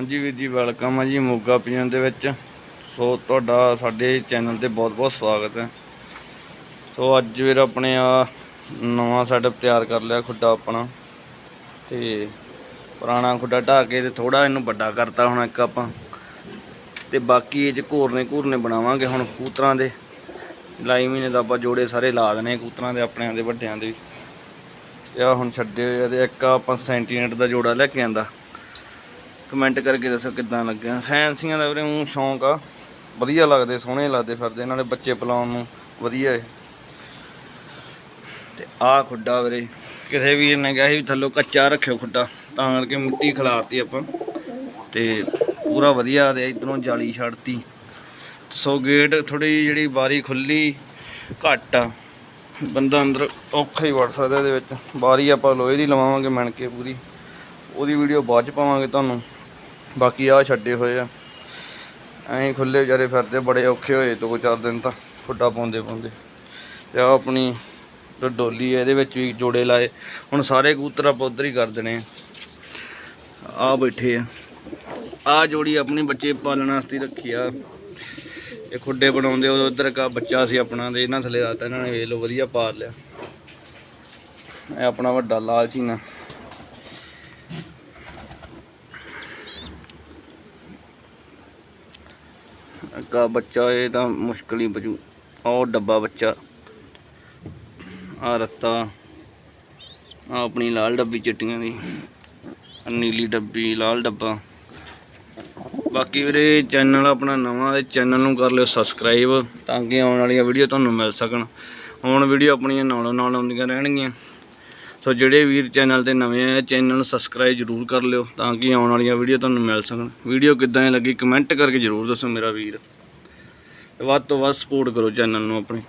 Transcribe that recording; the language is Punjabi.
ਹਾਂਜੀ ਵੀਰ ਜੀ, ਵੈਲਕਮ ਹੈ ਜੀ ਮੋਗਾ ਪੀਣ ਦੇ ਵਿੱਚ। ਸੋ ਤੁਹਾਡਾ ਸਾਡੇ ਚੈਨਲ ਤੇ ਬਹੁਤ-ਬਹੁਤ ਸਵਾਗਤ ਹੈ। ਸੋ ਅੱਜ ਵੀਰ ਆਪਣੇ ਆ ਨਵਾਂ ਸੈਟਅਪ ਤਿਆਰ ਕਰ ਲਿਆ ਖੁੱਡਾ ਆਪਣਾ। ਤੇ ਪੁਰਾਣਾ ਖੁੱਡਾ ਢਾਹ ਕੇ ਤੇ ਥੋੜਾ ਇਹਨੂੰ ਵੱਡਾ ਕਰਤਾ ਹੁਣ ਇੱਕ ਆਪਾਂ। ਤੇ ਬਾਕੀ ਇਹ ਚ ਘੋਰਨੇ ਘੂਰਨੇ ਬਣਾਵਾਂਗੇ ਹੁਣ ਕੂਤਰਾਂ ਦੇ। ਜੁਲਾਈ ਮਹੀਨੇ ਦਾ ਆਪਾਂ ਜੋੜੇ ਸਾਰੇ ਲਾ ਦੇਣੇ ਕੂਤਰਾਂ ਦੇ ਆਪਣਿਆਂ ਦੇ ਵੱਡਿਆਂ ਦੇ। ਵੀ ਤੇ ਆ ਹੁਣ ਛੱਡੇ ਹੋਏ ਆ ਤੇ ਇੱਕ ਆਪਾਂ ਸੈਂਟੀਨੇਟ ਦਾ ਜੋੜਾ ਲੈ ਕੇ ਆਂਦਾ। ਕਮੈਂਟ ਕਰਕੇ ਦੱਸੋ ਕਿੱਦਾਂ ਲੱਗਿਆ। ਫੈਂਸੀਆਂ ਦਾ ਵੀਰੇ ਉਹ ਸ਼ੌਂਕ ਆ। ਵਧੀਆ ਲੱਗਦੇ, ਸੋਹਣੇ ਲੱਗਦੇ ਫਿਰਦੇ ਨਾਲੇ ਬੱਚੇ ਪਲਾਉਣ ਨੂੰ। ਵਧੀਆ ਏ ਤੇ ਆਹ ਖੁੱਡਾ ਵੀਰੇ, ਕਿਸੇ ਵੀਰ ਨੇ ਕਿਹਾ ਸੀ ਵੀ ਥੱਲੋਂ ਕੱਚਾ ਰੱਖਿਓ ਖੁੱਡਾ, ਤਾਂ ਕਰਕੇ ਮਿੱਟੀ ਖਿਲਾਰਤੀ ਆਪਾਂ। ਤੇ ਪੂਰਾ ਵਧੀਆ ਦੇ ਇਧਰੋਂ ਜਾਲੀ ਛੱਡਤੀ। ਸੋ ਗੇਟ ਥੋੜੀ ਜਿਹੜੀ ਬਾਰੀ ਖੁੱਲੀ ਘੱਟ ਆ। ਬੰਦਾ ਅੰਦਰ ਔਖਾ ਹੀ ਵੜ ਸਕਦਾ ਇਹਦੇ ਵਿੱਚ। ਬਾਰੀ ਆਪਾਂ ਲੋਹੇ ਦੀ ਲਵਾਵਾਂਗੇ ਮਣ ਕੇ ਪੂਰੀ। ਉਹਦੀ ਵੀਡੀਓ ਬਾਅਦ ਚ ਪਾਵਾਂਗੇ ਤੁਹਾਨੂੰ। ਬਾਕੀ ਆ ਛੱਡੇ ਹੋਏ ਆ। ਐਂ ਖੁੱਲੇ ਵਿਚਾਰੇ ਫਿਰਦੇ, ਬੜੇ ਔਖੇ ਹੋਏ ਦੋ ਚਾਰ ਦਿਨ ਤਾਂ ਫੁੱਟਾ ਪਾਉਂਦੇ ਪਾਉਂਦੇ। ਤੇ ਆ ਆਪਣੀ ਡੋਲੀ ਹੈ ਇਹਦੇ ਵਿੱਚ ਵੀ ਜੋੜੇ ਲਾਏ। ਹੁਣ ਸਾਰੇ ਕਬੂਤਰ ਆਪਾਂ ਉਧਰ ਹੀ ਕਰ ਦੇਣੇ ਆ। ਆ ਬੈਠੇ ਆ। ਆ ਜੋੜੀ ਆਪਣੀ ਬੱਚੇ ਪਾਲਣ ਵਾਸਤੇ ਰੱਖੀ ਆ। ਇਹ ਖੁੱਡੇ ਬਣਾਉਂਦੇ ਉਹ ਉਧਰ ਕਾ ਬੱਚਾ ਸੀ ਆਪਣਾ ਤੇ ਇਹਨਾਂ ਥੱਲੇ ਰਾਤ ਇਹਨਾਂ ਨੇ ਵੇਖ ਲਓ, ਵਧੀਆ ਪਾਲ ਲਿਆ। ਇਹ ਆਪਣਾ ਵੱਡਾ ਲਾਲ ਚੀਨਾ ਕਾ ਬੱਚਾ ਇਹ ਤਾਂ ਮੁਸ਼ਕਲ ਹੀ ਬਚੂ ਉਹ ਡੱਬਾ ਬੱਚਾ। ਆ ਰੱਤਾ। ਆ ਆਪਣੀ ਲਾਲ ਡੱਬੀ ਚਿੱਟੀਆਂ ਦੀ। ਨੀਲੀ ਡੱਬੀ, ਲਾਲ ਡੱਬਾ। ਬਾਕੀ ਵੀਰੇ ਚੈਨਲ ਆਪਣਾ ਨਵਾਂ ਤੇ ਚੈਨਲ ਨੂੰ ਕਰ ਲਿਓ ਸਬਸਕ੍ਰਾਈਬ ਤਾਂ ਕਿ ਆਉਣ ਵਾਲੀਆਂ ਵੀਡੀਓ ਤੁਹਾਨੂੰ ਮਿਲ ਸਕਣ। ਹੁਣ ਵੀਡੀਓ ਆਪਣੀਆਂ ਨਾਲੋਂ ਨਾਲ ਆਉਂਦੀਆਂ ਰਹਿਣਗੀਆਂ। ਸੋ ਜਿਹੜੇ ਵੀਰ ਚੈਨਲ ਤੇ ਨਵੇਂ ਆ, ਚੈਨਲ ਨੂੰ ਸਬਸਕ੍ਰਾਈਬ ਜਰੂਰ ਕਰ ਲਿਓ ਤਾਂ ਕਿ ਆਉਣ ਵਾਲੀਆਂ ਵੀਡੀਓ ਤੁਹਾਨੂੰ ਮਿਲ ਸਕਣ। ਵੀਡੀਓ ਕਿੱਦਾਂ ਦੀ ਲੱਗੀ ਕਮੈਂਟ ਕਰਕੇ ਜਰੂਰ ਦੱਸੋ ਮੇਰਾ ਵੀਰ। ਵੱਧ ਤੋਂ ਵੱਧ ਸਪੋਰਟ ਕਰੋ ਚੈਨਲ ਨੂੰ ਆਪਣੇ।